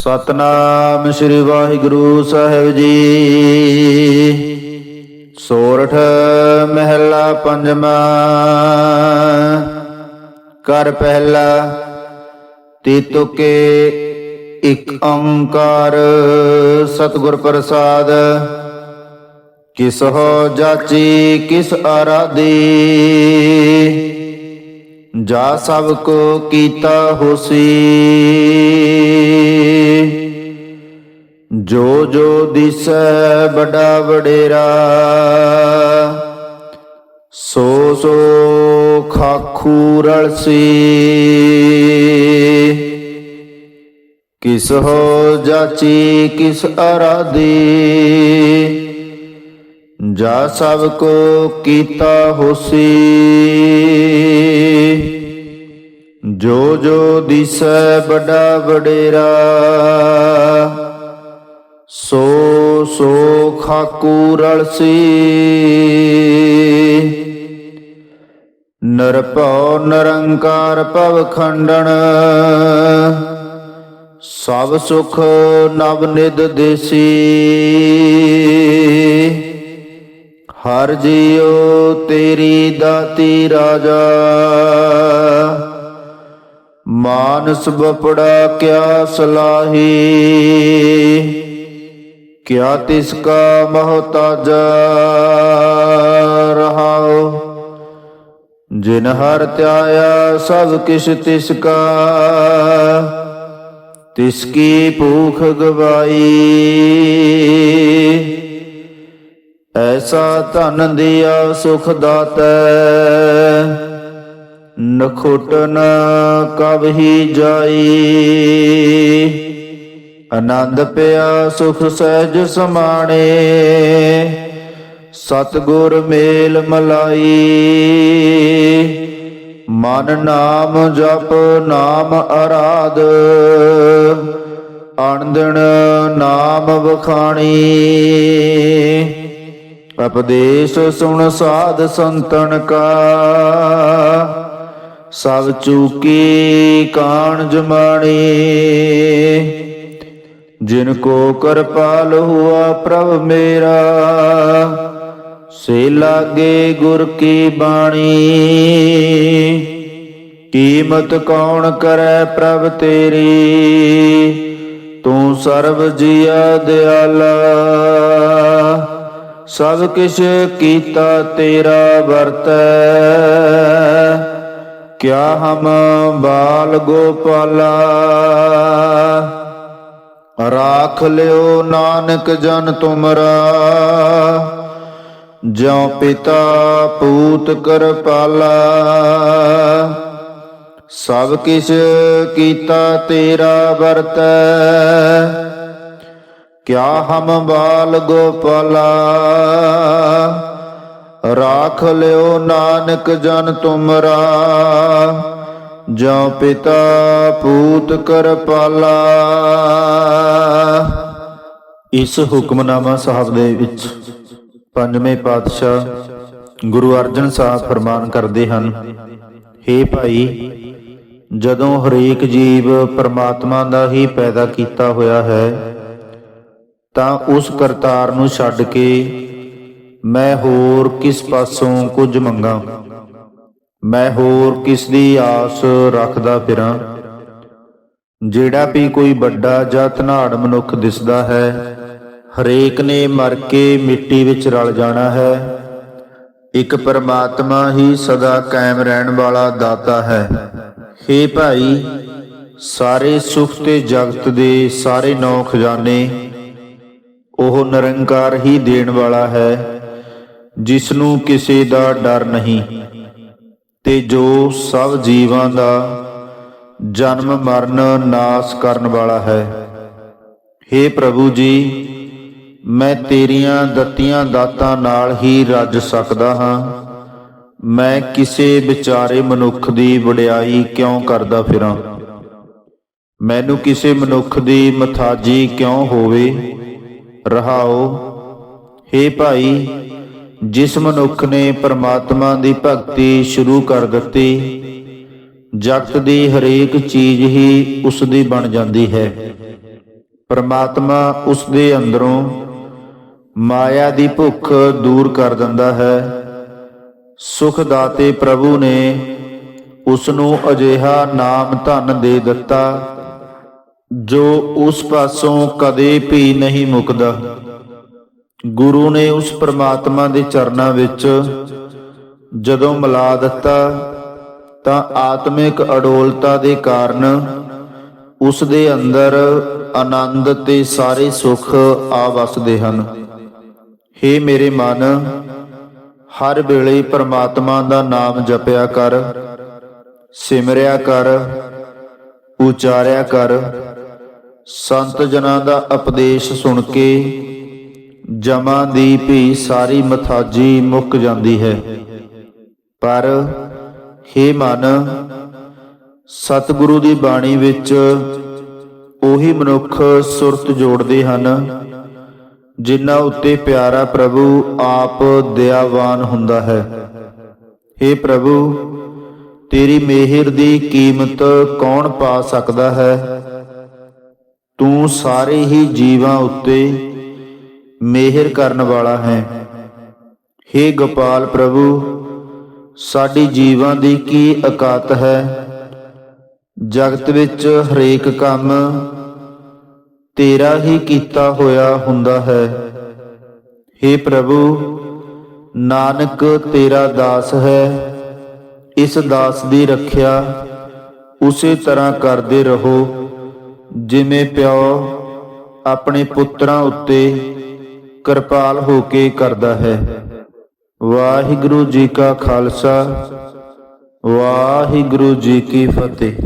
ਸਤਨਾਮ ਸ੍ਰੀ ਵਾਹਿਗੁਰੂ ਸਾਹਿਬ ਜੀ। ਸੋਰਠ ਮਹਿਲਾ ਪੰਜਵਾਂ ਕਰ ਪਹਿਲਾ। ਤੀਤੁਕੇ ਇਕ ਓੰਕਾਰ ਸਤਿਗੁਰ ਪ੍ਰਸਾਦ। ਕਿਸ ਹੋ ਜਾਚੀ, ਕਿਸ ਆਰਾਧੀ। ਜਾ ਸਭ ਕੋ ਕੀਤਾ ਹੋਸੀ। ਜੋ ਜੋ ਦਿਸੈ ਬੜਾ ਵਡੇਰਾ, ਸੋ ਸੋ ਖਾਖੂ ਰਲਸੀ। ਕਿਸ ਹੋ ਜਾਚੀ, ਕਿਸ ਅਰਾਧੀ ਜਾ ਸਭ ਕੋ ਕੀਤਾ ਹੋਸੀ। ਜੋ ਜੋ ਦਿਸੈ ਬੜਾ ਵਡੇਰਾ, ਸੋ ਸੋ ਖਾਕੂ ਰਲਸੀ। ਨਿਰਭਉ ਨਿਰੰਕਾਰ ਭਵ ਖੰਡਣ ਸਭ ਸੁਖ ਨਵ ਨਿਦ ਦੇਸੀ। ਹਰ ਜੀਉ ਤੇਰੀ ਦਾਤੀ ਰਾਜਾ। ਮਾਨਸ ਬਪੜਾ ਕਿਆ ਸਲਾਹੀ। ਕਿਆ ਤਿਸ ਕਾ ਮਹਤਾਜਾ ਰਹਾਉ। ਜਿਨ ਹਰ ਧਿਆਇਆ ਸਭ ਕਿਛ ਤਿਸ ਕਾ। ਤਿਸ ਕੀ ਭੂਖ ਗਵਾਈ। ਐਸਾ ਧਨ ਦਿਆ ਸੁਖ ਦਾਤੈ। ਨਖੁੱਟ ਨ ਕਬ ਹੀ ਜਾਈ। ਆਨੰਦ ਪਿਆ ਸੁਖ ਸਹਿਜ ਸਮਾਣੇ। ਸਤਗੁਰ ਮੇਲ ਮਲਾਈ। ਮਨ ਨਾਮ ਜਪ ਨਾਮ ਅਰਾਧ। ਅਣਦਣ ਨਾਮ ਵਖਾਣੀ। ਉਪਦੇਸ਼ ਸੁਣ ਸਾਧ ਸੰਤਨ ਕਾ। ਸਭ ਚੂਕੀ ਕਾਣ ਜਮਾਣੀ ਜਿਨ ਕੋ ਕਰਪਾਲ ਹੁਆ ਪ੍ਰਭ ਮੇਰਾ, ਸੇ ਲਾਗੇ ਗੁਰ ਕੀ ਬਾਣੀ। ਕੀਮਤ ਕੌਣ ਕਰੈ ਪ੍ਰਭ ਤੇਰੀ, ਤੂੰ ਸਰਬ ਜੀਆ ਦਿਆਲਾ। ਸਭ ਕਿਛ ਕੀਤਾ ਤੇਰਾ ਵਰਤੈ। ਕਿਆ ਹਮ ਬਾਲ ਗੋਪਾਲਾ? ਰਾਖ ਲਿਓ ਨਾਨਕ ਜਨ ਤੁਮਰਾ। ਜਿਉ ਪਿਤਾ ਪੂਤ ਕਰ ਪਾਲਾ ਸਭ ਕਿਛ ਕੀਤਾ ਤੇਰਾ ਵਰਤੈ। ਕਿਆ ਹਮ ਬਾਲ ਗੋਪਾਲਾ? ਰਾਖ ਲਿਓ ਨਾਨਕ ਜਨ ਤੁਮਰਾ। ਜਿਉ ਪਿਤਾ ਪੂਤ ਕਰ ਪਾਲਾ ਇਸ ਹੁਕਮਨਾਮਾ ਸਾਹਿਬ ਦੇ ਵਿੱਚ ਪੰਜਵੇਂ ਪਾਤਸ਼ਾਹ ਗੁਰੂ ਅਰਜਨ ਸਾਹਿਬ ਫਰਮਾਨ ਕਰਦੇ ਹਨ हे ਭਾਈ, ਜਦੋਂ ਹਰੇਕ ਜੀਵ ਪਰਮਾਤਮਾ ਦਾ ਹੀ ਪੈਦਾ ਕੀਤਾ ਹੋਇਆ ਹੈ ਤਾਂ ਉਸ ਕਰਤਾਰ ਨੂੰ ਛੱਡ ਕੇ ਮੈਂ ਹੋਰ ਕਿਸ ਪਾਸੋਂ ਕੁਝ ਮੰਗਾ? ਮੈਂ ਹੋਰ ਕਿਸ ਦੀ ਆਸ ਰੱਖਦਾ ਫਿਰਾਂ? ਜਿਹੜਾ ਵੀ ਕੋਈ ਵੱਡਾ ਜਾਂ ਧਨਾੜ ਮਨੁੱਖ ਦਿਸਦਾ ਹੈ, ਹਰੇਕ ਨੇ ਮਰ ਕੇ ਮਿੱਟੀ ਵਿੱਚ ਰਲ ਜਾਣਾ ਹੈ। ਇੱਕ ਪਰਮਾਤਮਾ ਹੀ ਸਦਾ ਕਾਇਮ ਰਹਿਣ ਵਾਲਾ ਦਾਤਾ ਹੈ। ਹੇ ਭਾਈ, ਸਾਰੇ ਸੁਖ ਤੇ ਜਗਤ ਦੇ ਸਾਰੇ ਨੌ ਖਜ਼ਾਨੇ ਉਹ ਨਿਰੰਕਾਰ ਹੀ ਦੇਣ ਵਾਲਾ ਹੈ ਜਿਸ ਨੂੰ ਕਿਸੇ ਦਾ ਡਰ ਨਹੀਂ। ਤੇ ਜੋ ਸਭ ਜੀਵਾਂ ਦਾ ਜਨਮ, ਮਰਨ, ਨਾਸ ਕਰਨ ਵਾਲਾ ਹੈ। हे ਪ੍ਰਭੂ ਜੀ, ਮੈਂ ਤੇਰੀਆਂ ਦਿੱਤੀਆਂ ਦਾਤਾਂ ਨਾਲ ਹੀ ਰੱਜ ਸਕਦਾ ਹਾਂ। ਮੈਂ ਕਿਸੇ ਵਿਚਾਰੇ ਮਨੁੱਖ ਦੀ ਵਡਿਆਈ ਕਿਉਂ ਕਰਦਾ ਫਿਰਾਂ? ਮੈਨੂੰ ਕਿਸੇ ਮਨੁੱਖ ਦੀ ਮਥਾਜੀ ਕਿਉਂ ਹੋਵੇ? ਰਹਾਓ। हे ਭਾਈ, ਜਿਸ ਮਨੁੱਖ ਨੇ ਪਰਮਾਤਮਾ ਦੀ ਭਗਤੀ ਸ਼ੁਰੂ ਕਰ ਦਿੱਤੀ, ਜਗਤ ਦੀ ਹਰੇਕ ਚੀਜ਼ ਹੀ ਉਸ ਦੀ ਬਣ ਜਾਂਦੀ ਹੈ। ਪਰਮਾਤਮਾ ਉਸ ਦੇ ਅੰਦਰੋਂ ਮਾਇਆ ਦੀ ਭੁੱਖ ਦੂਰ ਕਰ ਦਿੰਦਾ ਹੈ। ਸੁਖ ਦਾਤੇ ਪ੍ਰਭੂ ਨੇ ਉਸ ਨੂੰ ਅਜਿਹਾ ਨਾਮ ਧਨ ਦੇ ਦਿੱਤਾ ਜੋ ਉਸ ਪਾਸੋਂ ਕਦੇ ਵੀ ਨਹੀਂ ਮੁੱਕਦਾ। ਗੁਰੂ ਨੇ ਉਸ ਪਰਮਾਤਮਾ ਦੇ ਚਰਨਾਂ ਵਿੱਚ ਜਦੋਂ ਮਿਲਾ ਦਿੱਤਾ, ਤਾਂ ਆਤਮਿਕ ਅਡੋਲਤਾ ਦੇ ਕਾਰਨ ਉਸ ਦੇ ਅੰਦਰ ਆਨੰਦ ਤੇ ਸਾਰੇ ਸੁੱਖ ਆ ਵਸਦੇ ਹਨ। ਹੇ ਮੇਰੇ ਮਨ, ਹਰ ਵੇਲੇ ਪ੍ਰਮਾਤਮਾ ਦਾ ਨਾਮ ਜਪਿਆ ਕਰ, ਸਿਮਰਿਆ ਕਰ, ਉਚਾਰਿਆ ਕਰ ਸੰਤ ਜਨਾਂ ਦਾ ਉਪਦੇਸ਼ ਸੁਣ ਕੇ ਜਮਾਂ ਦੀ ਭੀ ਸਾਰੀ ਮਥਾਜੀ ਮੁੱਕ ਜਾਂਦੀ ਹੈ। ਪਰ ਹੇ ਮਨ, ਸਤਿਗੁਰੂ ਦੀ ਬਾਣੀ ਵਿੱਚ ਉਹੀ ਮਨੁੱਖ ਸੁਰਤ ਜੋੜਦੇ ਹਨ, ਜਿਨ੍ਹਾਂ ਉੱਤੇ ਪਿਆਰਾ ਪ੍ਰਭੂ ਆਪ ਦਇਆਵਾਨ ਹੁੰਦਾ ਹੈ। हे ਪ੍ਰਭੂ, ਤੇਰੀ ਮਿਹਰ ਦੀ ਕੀਮਤ ਕੌਣ ਪਾ ਸਕਦਾ ਹੈ? ਤੂੰ ਸਾਰੇ ਹੀ ਜੀਵਾਂ ਉੱਤੇ ਮਿਹਰ ਕਰਨ ਵਾਲਾ ਹੈ। हे ਗੋਪਾਲ ਪ੍ਰਭੂ, ਸਾਡੀ ਜੀਵਾਂ ਦੀ ਕੀ ਔਕਾਤ ਹੈ? ਜਗਤ ਵਿੱਚ ਹਰੇਕ ਕੰਮ ਤੇਰਾ ਹੀ ਕੀਤਾ ਹੋਇਆ ਹੁੰਦਾ ਹੈ। हे ਪ੍ਰਭੂ, ਨਾਨਕ ਤੇਰਾ ਦਾਸ ਹੈ। ਇਸ ਦਾਸ ਦੀ ਰੱਖਿਆ ਉਸੇ ਤਰ੍ਹਾਂ ਕਰਦੇ ਰਹੋ। ਜਿਵੇਂ ਪਿਓ ਆਪਣੇ ਪੁੱਤਰਾਂ ਉੱਤੇ ਕਿਰਪਾਲ ਹੋ ਕੇ ਕਰਦਾ ਹੈ। ਵਾਹਿਗੁਰੂ ਜੀ ਕਾ ਖਾਲਸਾ, ਵਾਹਿਗੁਰੂ ਜੀ ਕੀ ਫਤਿਹ।